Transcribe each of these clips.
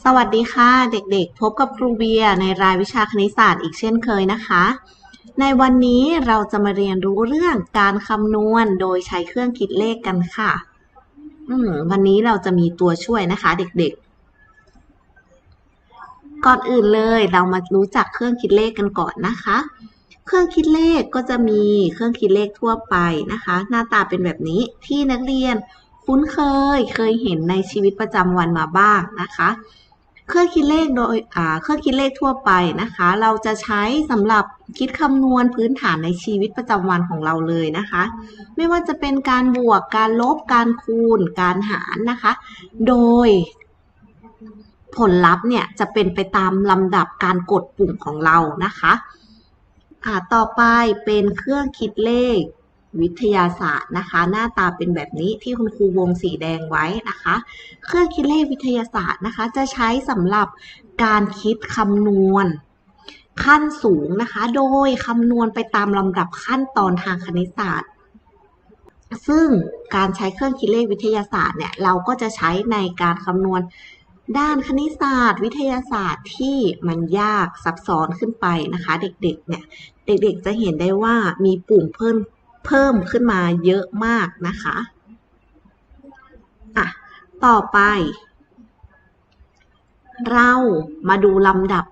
สวัสดีค่ะ เด็กๆ พบกับครูเบียร์ในรายวิชาคณิตศาสตร์อีกเช่นเคยนะคะ ในวันนี้เราจะมาเรียนรู้เรื่องการคำนวณโดยใช้เครื่องคิดเลขกันค่ะ วันนี้เราจะมีตัวช่วยนะคะ เด็กๆ ก่อนอื่นเลยเรามารู้จักเครื่องคิดเลขกันก่อนนะคะ เครื่องคิดเลขก็จะมีเครื่องคิดเลขทั่วไปนะคะ หน้าตาเป็นแบบนี้ที่นักเรียน คุ้นเคยเคยเห็นในชีวิตประจำวันมาบ้างนะคะเครื่องคิดเลขโดยเครื่องคิดเลขทั่วไปนะคะ เราจะใช้สำหรับคิดคำนวณพื้นฐานในชีวิตประจำวันของเราเลยนะคะ ไม่ว่าจะเป็นการบวกการลบการคูณ การหารนะคะ โดย ผลลัพธ์เนี่ยจะเป็นไปตามลำดับการกดปุ่มของเรานะคะอ่าต่อไปเป็นเครื่องคิดเลข วิทยาศาสตร์นะคะ หน้าตาเป็นแบบนี้ที่คุณครูวงสีแดงไว้นะคะ เครื่องคิดเลขวิทยาศาสตร์นะคะ จะใช้สำหรับการคิดคำนวณ ขั้นสูงนะคะ โดยคำนวณไปตามลำดับขั้นตอนทางคณิตศาสตร์ ซึ่งการใช้เครื่องคิดเลขวิทยาศาสตร์เนี่ยเราก็จะใช้ในการคำนวณด้านคณิตศาสตร์ วิทยาศาสตร์ที่มันยากซับซ้อนขึ้นไปนะคะ เด็กๆเนี่ยเด็กๆจะเห็นได้ว่ามีปุ่มเพิ่ม เพิ่มขึ้นมาเยอะมากนะคะอะต่อไป เรามาดูลำดับ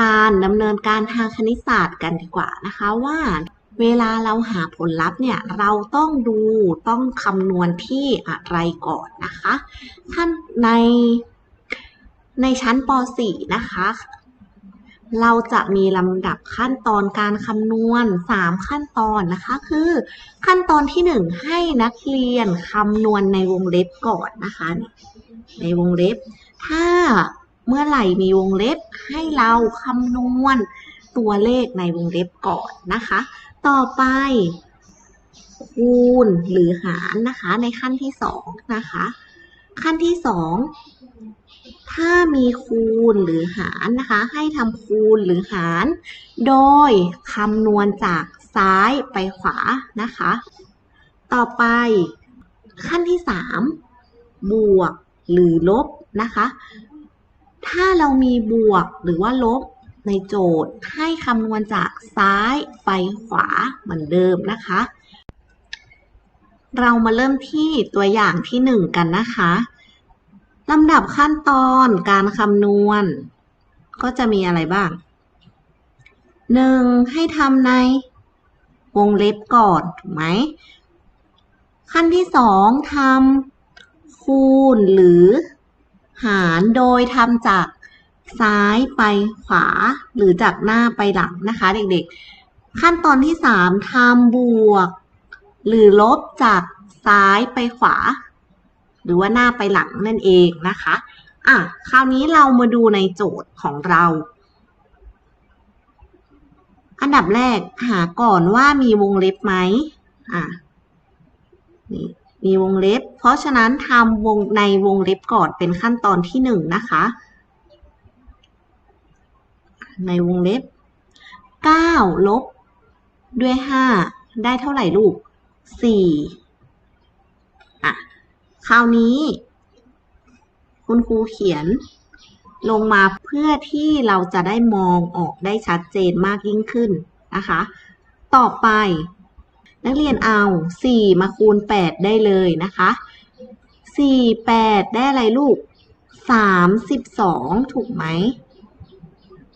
การดำเนินการทางคณิตศาสตร์กันดีกว่านะคะว่าเวลาเราหาผลลัพธ์เนี่ยเราต้องดูต้องคำนวณที่อะไรก่อนนะคะขั้นในในชั้นป .4 นะคะ เราจะมีลำดับขั้นตอนการคำนวณ 3 ขั้นตอนนะคะ คือ ขั้นตอนที่ 1 ให้นักเรียนคำนวณในวงเล็บก่อนนะคะ ในวงเล็บ ถ้าเมื่อไหร่มีวงเล็บให้เราคำนวณตัวเลขในวงเล็บก่อนนะคะ ต่อไปคูณหรือหารนะคะในขั้นที่สองนะคะ ขั้นที่สอง ถ้ามีคูณหรือหารนะคะ ให้ทำคูณหรือหาร โดยคำนวณจากซ้ายไปขวานะคะ ต่อไปขั้นที่สามบวกหรือลบนะคะ ถ้าเรามีบวกหรือว่าลบในโจทย์ให้คำนวณจากซ้ายไปขวาเหมือนเดิมนะคะ เรามาเริ่มที่ตัวอย่างที่หนึ่งกันนะคะ ลำดับขั้นตอนการคำนวณ ก็จะมีอะไรบ้างหนึ่งให้ทำในวงเล็บก่อน ถูกไหม ขั้นที่สองทำคูณหรือ หารโดยทำจากซ้ายไปขวา หรือจากหน้าไปหลังนะคะ เด็กๆ ขั้นตอนที่ 3ทำบวก หรือลบจากซ้ายไปขวา หรือว่าหน้าไปหลังนั่นเองนะคะอะคราวนี้เรามาดูในโจทย์ของเรา อันดับแรกหาก่อนว่ามีวงเล็บไหมอะนี่มีวงเล็บ เพราะฉะนั้นทำวงในวงเล็บก่อนเป็นขั้นตอนที่หนึ่งนะคะ ในวงเล็บ9ลบด้วย 5 ได้เท่าไหร่ลูก4อะ คราวนี้ คุณครูเขียนลงมาเพื่อที่เราจะได้มองออกได้ชัดเจนมากยิ่งขึ้นนะคะ ต่อไป นักเรียนเอา 4 มาคูณ 8 ได้เลยนะคะ 4 8 ได้อะไรลูก 32 ถูกไหม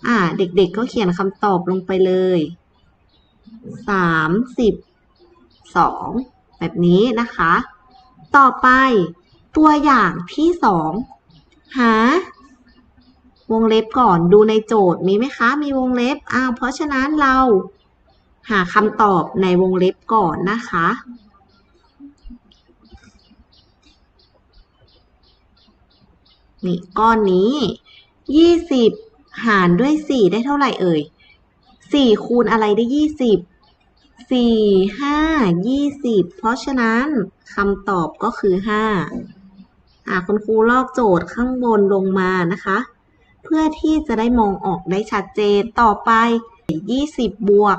อ่า เด็กๆก็เขียนคำตอบลงไปเลยสามสิบสองแบบนี้นะคะ ต่อไปตัวอย่างที่สองหาวงเล็บก่อนดูในโจทย์มีไหมคะ มีวงเล็บอ้าวเพราะฉะนั้นเราหาคำตอบในวงเล็บก่อนนะคะ นี่ก้อนนี้ยี่สิบหารด้วยสี่ได้เท่าไหร่เอ่ยสี่คูณอะไรได้ยี่สิบสี่ห้ายี่สิบเพราะฉะนั้น คำตอบก็คือห้าอ่าคุณครูลอกโจทย์ข้างบนลงมานะคะ เพื่อที่จะได้มองออกได้ชัดเจนต่อไปยี่สิบบวก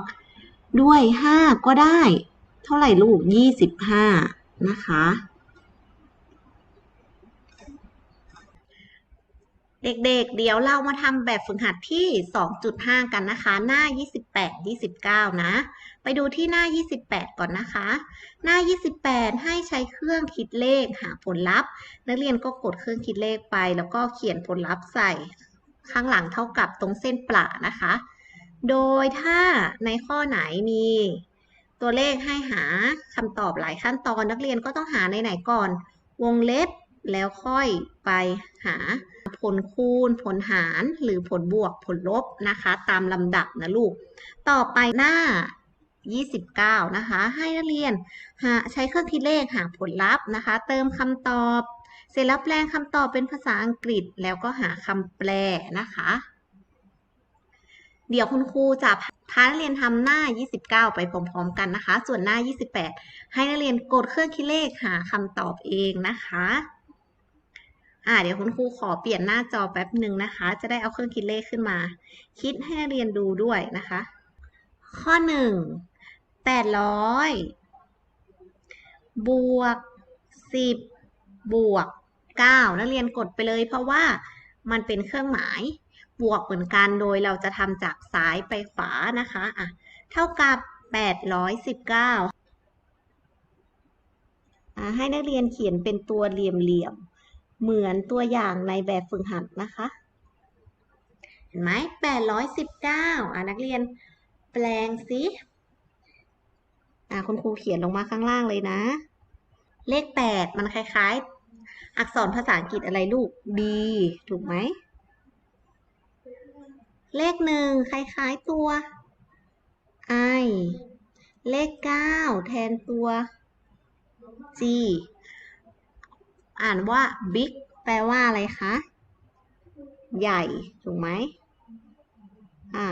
ด้วยห้าก็ได้ เท่าไหร่ลูกยี่สิบห้านะคะ เด็กๆเดี๋ยวเรามาทำแบบฝึกหัดที่ 2.5 กันนะคะ หน้า 28 29 นะ ไปดูที่หน้า 28 ก่อนนะคะ หน้า 28 ให้ใช้เครื่องคิดเลขหาผลลัพธ์ นักเรียนก็กดเครื่องคิดเลขไป แล้วก็เขียนผลลัพธ์ใส่ข้างหลังเท่ากับตรงเส้นประนะคะ โดยถ้าในข้อไหนมีตัวเลขให้หาคำตอบหลายขั้นตอน นักเรียนก็ต้องหาในไหนก่อน วงเล็บ แล้วค่อยไปหาผลคูณ ผลหารหรือผลบวกผลลบนะคะ ตามลำดับนะลูก ต่อไปหน้า 29 นะคะ ให้นักเรียนหาใช้เครื่องคิดเลขหาผลลัพธ์นะคะ เติมคำตอบ เสร็จแล้วแปลงคำตอบเป็นภาษาอังกฤษแล้วก็หาคำแปลนะคะ เดี๋ยวคุณครูจะพานักเรียนทำหน้า 29 ไปพร้อมๆกันนะคะ ส่วนหน้า 28 ให้นักเรียนกดเครื่องคิดเลขหาคำตอบเองนะคะ อ่าเดี๋ยวคุณครูขอเปลี่ยนหน้าจอแป๊บหนึ่งนะคะ จะได้เอาเครื่องคิดเลขขึ้นมา คิดให้นักเรียนดูด้วยนะคะ ข้อ1 800บวก10บบวก9นักเรียนกดไปเลย เพราะว่ามันเป็นเครื่องหมายบวกเหมือนกันโดยเราจะทำจากซ้ายไปขวานะคะอะเท่ากับ819อะให้นักเรียนเขียนเป็นตัวเหลี่ยมๆ เหมือนตัวอย่างในแบบฝึกหัดนะคะ เห็นไหม819อะนักเรียนแปลงสิอะคุณครูเขียนลงมาข้างล่างเลยนะ เลข8มันคล้าย ๆ อักษรภาษาอังกฤษอะไรลูก D ถูกไหม เลขหนึ่งคล้าย ๆ ตัว I เลขเก้าแทนตัว G อ่านว่า big แปลว่าอะไรคะ ใหญ่ ถูกไหมอ่า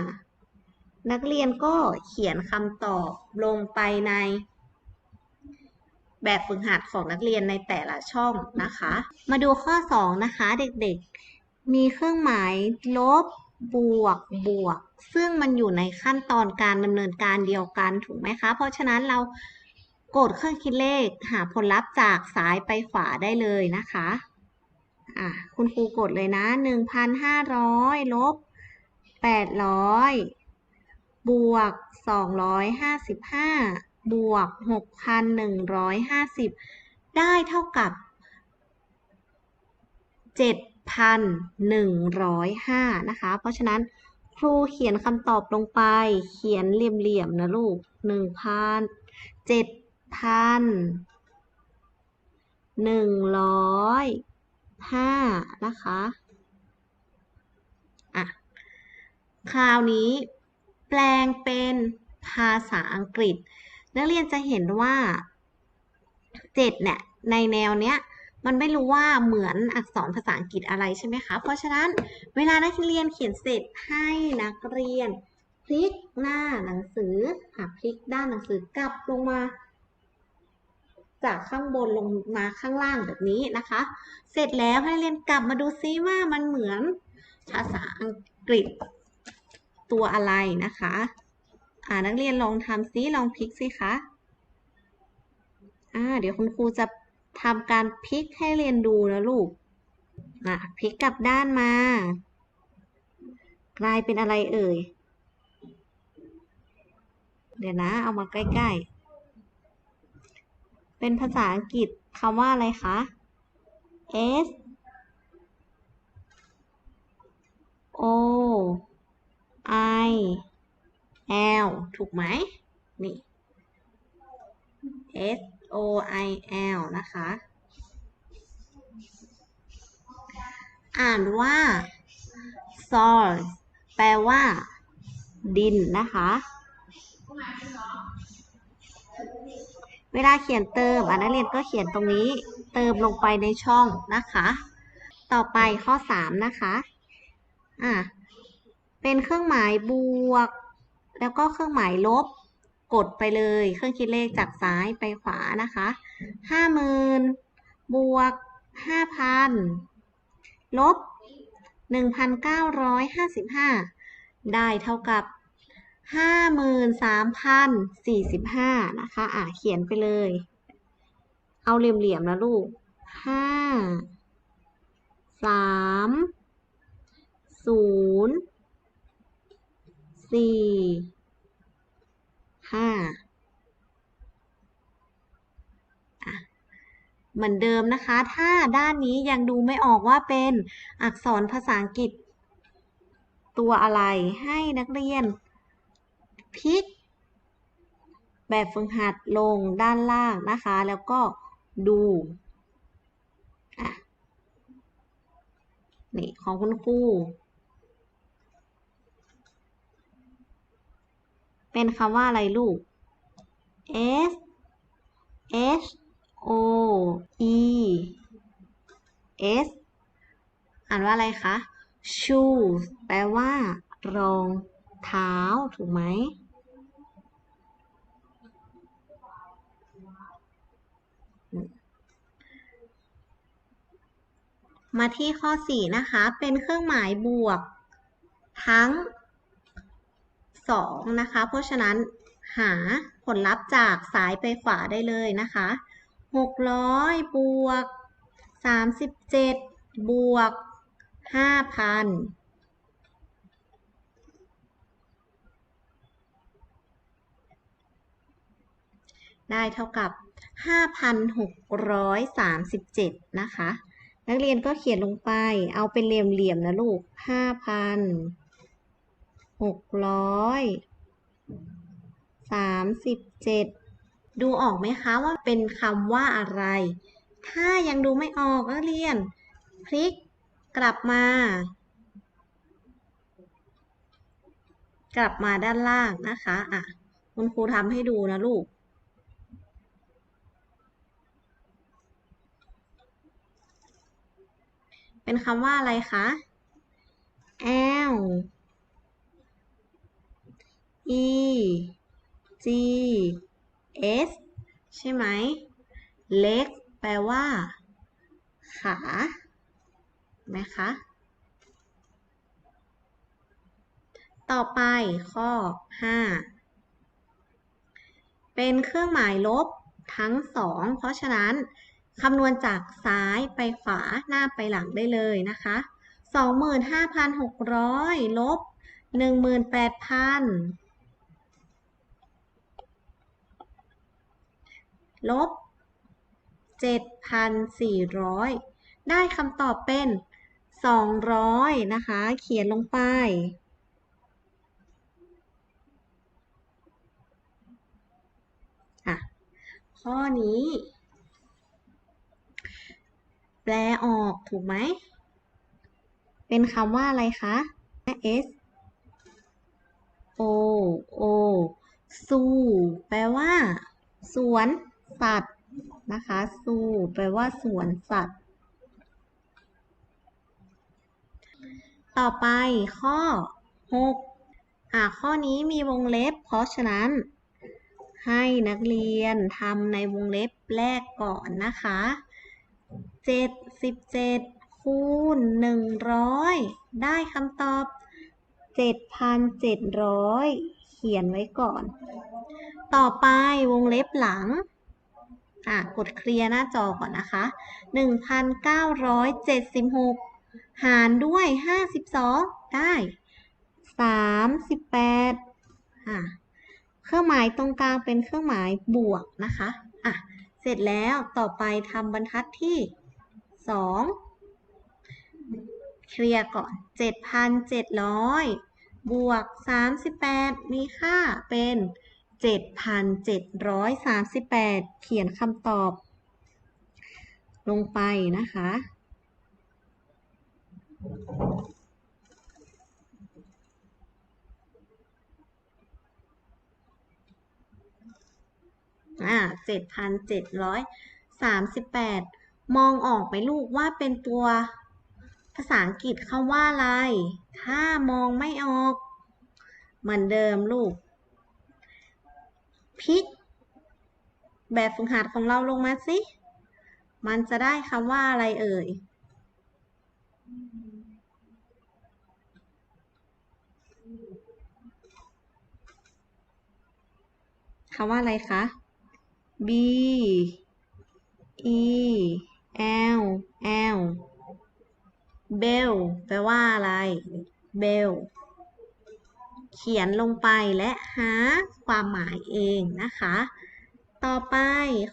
นักเรียนก็เขียนคำตอบลงไปใน แบบฝึกหัดของนักเรียนในแต่ละช่องนะคะ มาดูข้อ 2 นะคะ เด็กๆ มีเครื่องหมายลบบวกบวก ซึ่งมันอยู่ในขั้นตอนการดำเนินการเดียวกันถูกไหมคะ เพราะฉะนั้นเรา กดเครื่องคิดเลขหาผลลัพธ์จากซ้ายไปขวาได้เลยนะคะอะคุณครูกดเลยนะ 1,500ลบ800 บวก 255 บวก 6,150 ได้เท่ากับ 7,105 นะคะ เพราะฉะนั้นครูเขียนคำตอบลงไป เขียนเหลี่ยมๆนะลูก1,000 7,000 105นะคะอะคราวนี้แปลงเป็นภาษาอังกฤษ นักเรียนจะเห็นว่า7เนี่ยในแนวเนี้ยมันไม่รู้ว่าเหมือนอักษรภาษาอังกฤษอะไรใช่ไหมคะ เพราะฉะนั้นเวลานักเรียนเขียนเสร็จให้นักเรียนพลิกหน้าหนังสือหาพลิกด้านหนังสือกลับลงมา จากข้างบนลงมาข้างล่างแบบนี้นะคะ เสร็จแล้วให้เรียนกลับมาดูซิว่ามันเหมือนภาษาอังกฤษตัวอะไรนะคะ อ่านักเรียนลองทำซิลองพลิกสิคะ อ่า เดี๋ยวคุณครูจะทำการพลิกให้เรียนดูนะลูกอะพลิกกลับด้านมา กลายเป็นอะไรเอ่ย เดี๋ยวนะ เอามาใกล้ๆ เป็นภาษาอังกฤษคำว่าอะไรคะ S O I L ถูกไหมนี่ S O I L นะคะ อ่านว่า soil แปลว่า ดินนะคะ เวลาเขียนเติมอนักเรียนก็เขียนตรงนี้ เติมลงไปในช่องนะคะ ต่อไปข้อ 3 นะคะอะเป็นเครื่องหมายบวก แล้วก็เครื่องหมายลบ กดไปเลย เครื่องคิดเลขจากซ้ายไปขวานะคะห้าหมื่นบวกห้าพันลบหนึ่งพันเก้าร้อยห้าสิบห้าได้เท่ากับ ห้าหมื่นสามพันสี่สิบห้านะคะ อะ เขียนไปเลย เอาเหลี่ยมๆนะลูกห้าสามศูนย์สี่ห้าเหมือนเดิมนะคะ ถ้าด้านนี้ยังดูไม่ออกว่าเป็นอักษรภาษาอังกฤษ ตัวอะไรให้นักเรียน พลิก แบบฝึกหัดลงด้านล่างนะคะ แล้วก็ดูนี่ของคุณครูเป็นคำว่าอะไรลูก S H O E S อ่านว่าอะไรคะ shoes แปลว่ารองเท้า ถูกไหม มาที่ข้อ 4 นะคะ เป็นเครื่องหมายบวก ทั้ง 2 นะคะ เพราะฉะนั้นหาผลลัพธ์จากซ้ายไปขวาได้เลยนะคะ 600 บวก 37 บวก 5,000ได้เท่ากับ 5,637 นะคะ นักเรียนก็เขียนลงไป เอาเป็นเหลี่ยมๆนะลูก5,637ดูออกไหมคะว่าเป็นคำว่าอะไร ถ้ายังดูไม่ออกนักเรียนพลิกกลับมา กลับมาด้านล่างนะคะ อะ คุณครูทำให้ดูนะลูก เป็นคำว่าอะไรคะ L E G S ใช่ไหม leg แปลว่า ขาไหมคะ ต่อไปข้อ 5 เป็นเครื่องหมายลบทั้งสอง เพราะฉะนั้น คำนวณจากซ้ายไปขวาหน้าไปหลังได้เลยนะคะ 25,600 ลบ 18,000 ลบ 7,400 ได้คำตอบเป็น 200 นะคะ เขียนลงไปอะข้อนี้ แปลออกถูกไหม เป็นคำว่าอะไรคะ S O O สู้แปลว่า สวนสัตว์นะคะ สู้แปลว่าสวนสัตว์ ต่อไปข้อ 6 อะข้อนี้มีวงเล็บ เพราะฉะนั้น ให้นักเรียนทำในวงเล็บแรกก่อนนะคะ 77คูณ100ได้คำตอบ7,700เขียนไว้ก่อน ต่อไปวงเล็บหลังอะกดเคลียร์หน้าจอก่อนนะคะ 1,976 หารด้วย 52 ได้ 38อะเครื่องหมายตรงกลางเป็นเครื่องหมายบวกนะคะอะเสร็จแล้วต่อไปทำบรรทัดที่ 2เคลียร์ก่อน 7,700 บวก 38 มีค่าเป็น 7,738 เขียนคำตอบ ลงไปนะคะ อ่าเจ็ดพันเจ็ดร้อยสามสิบแปด มองออกไหมลูกว่าเป็นตัว ภาษาอังกฤษคำว่าอะไร ถ้ามองไม่ออก เหมือนเดิมลูกพลิกแบบฝึกหัดของเราลงมาสิ มันจะได้คำว่าอะไรเอ่ย คำว่าอะไรคะ B E L L bell แปลว่าอะไรเบลเขียนลงไปและหาความหมายเองนะคะ ต่อไป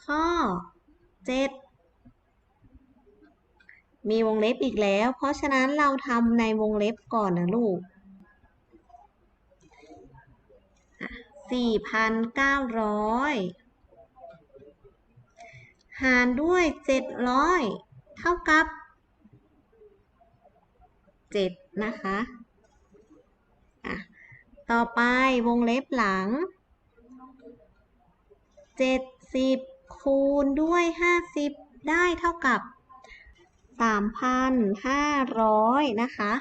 ข้อ 7 มีวงเล็บอีกแล้ว เพราะฉะนั้นเราทำในวงเล็บก่อนนะลูก 4,900 หารด้วย700เท่ากับ7นะคะอะต่อไปวงเล็บหลัง70คูณด้วย50ได้เท่ากับ3,500นะคะ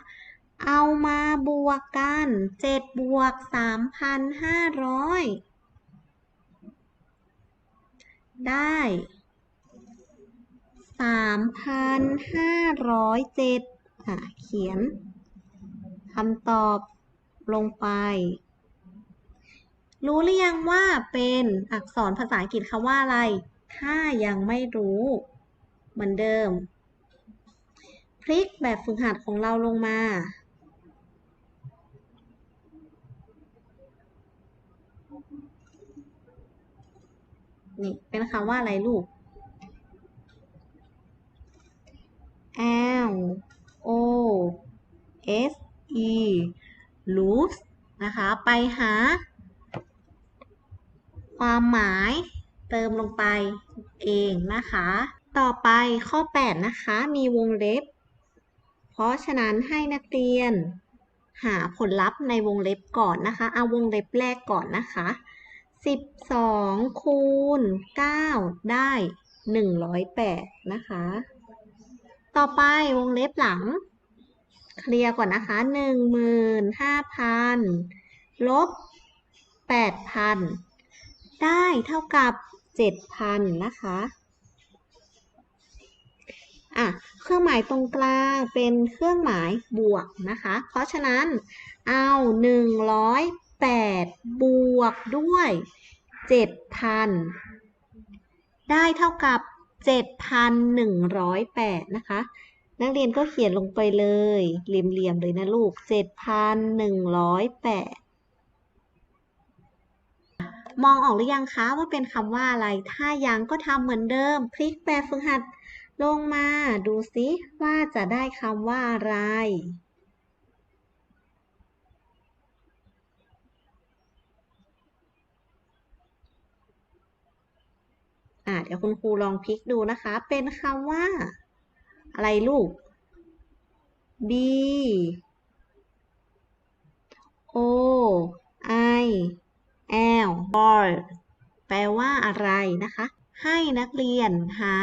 เอามาบวกกัน7บวก3,500ได้ 3,507อะเขียนคำตอบลงไป รู้หรือยังว่าเป็นอักษรภาษาอังกฤษคำว่าอะไร ถ้ายังไม่รู้ เหมือนเดิม พลิกแบบฝึกหัดของเราลงมานี่เป็นคำว่าอะไรลูก L O S E lose นะคะ ไปหา ความหมายเติมลงไปเองนะคะ ต่อไปข้อ 8 นะคะ มีวงเล็บ เพราะฉะนั้นให้นักเรียน หาผลลัพธ์ในวงเล็บก่อนนะคะ เอาวงเล็บแรกก่อนนะคะ 12 คูณ 9 ได้ 108 นะคะ ต่อไปวงเล็บหลัง เคลียร์ก่อนนะคะ15,000ลบ8,000ได้เท่ากับ7,000นะคะอะเครื่องหมายตรงกลางเป็นเครื่องหมายบวกนะคะ เพราะฉะนั้นเอา108บวกด้วย7,000ได้เท่ากับ 7,108 นะคะ นักเรียนก็เขียนลงไปเลย เหลี่ยมๆเลยนะลูก 7,108 มองออกหรือยังคะว่าเป็นคำว่าอะไร ถ้ายังก็ทำเหมือนเดิม พลิกแปลฝึกหัดลงมาดูซิว่าจะได้คำว่าอะไร อ่าเดี๋ยวคุณครูลองพลิกดูนะคะ เป็นคำว่า อะไรลูก B O I L ball แปลว่าอะไรนะคะ ให้นักเรียนหา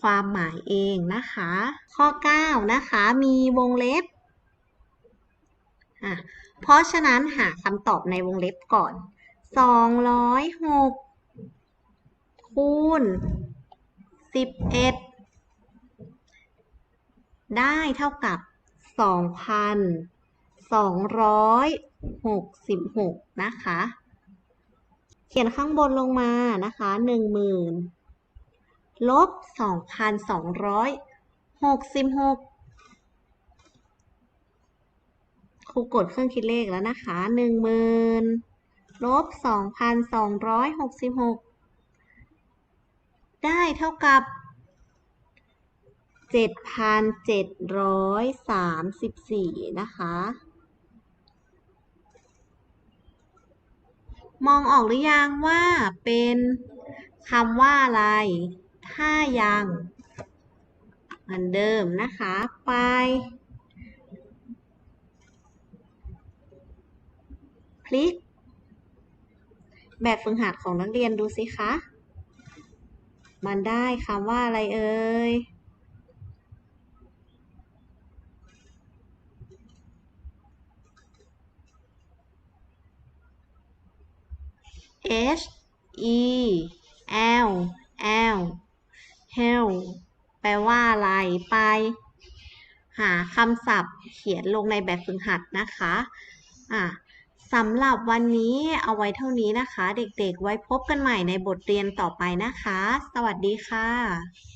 ความหมายเองนะคะ ข้อ 9 นะคะ มีวงเล็บอะเพราะฉะนั้นหาคำตอบในวงเล็บก่อน 206 คูณ11ได้เท่ากับ2,266นะคะ เขียนข้างบนลงมานะคะ10,000ลบ2,266ครูกดเครื่องคิดเลขแล้วนะคะ10,000ลบ2,266 ได้เท่ากับ 7,734 นะคะ มองออกหรือยังว่าเป็นคำว่าอะไร ถ้ายังเหมือนเดิมนะคะ ไป พลิก แบบฝึกหัดของนักเรียนดูสิคะ มันได้คำว่าอะไรเอ่ย H E L L hell แปลว่าอะไรไป หาคำศัพท์เขียนลงในแบบฝึกหัดนะคะ อะ สำหรับวันนี้เอาไว้เท่านี้นะคะ เด็กๆ ไว้พบกันใหม่ในบทเรียนต่อไปนะคะ สวัสดีค่ะ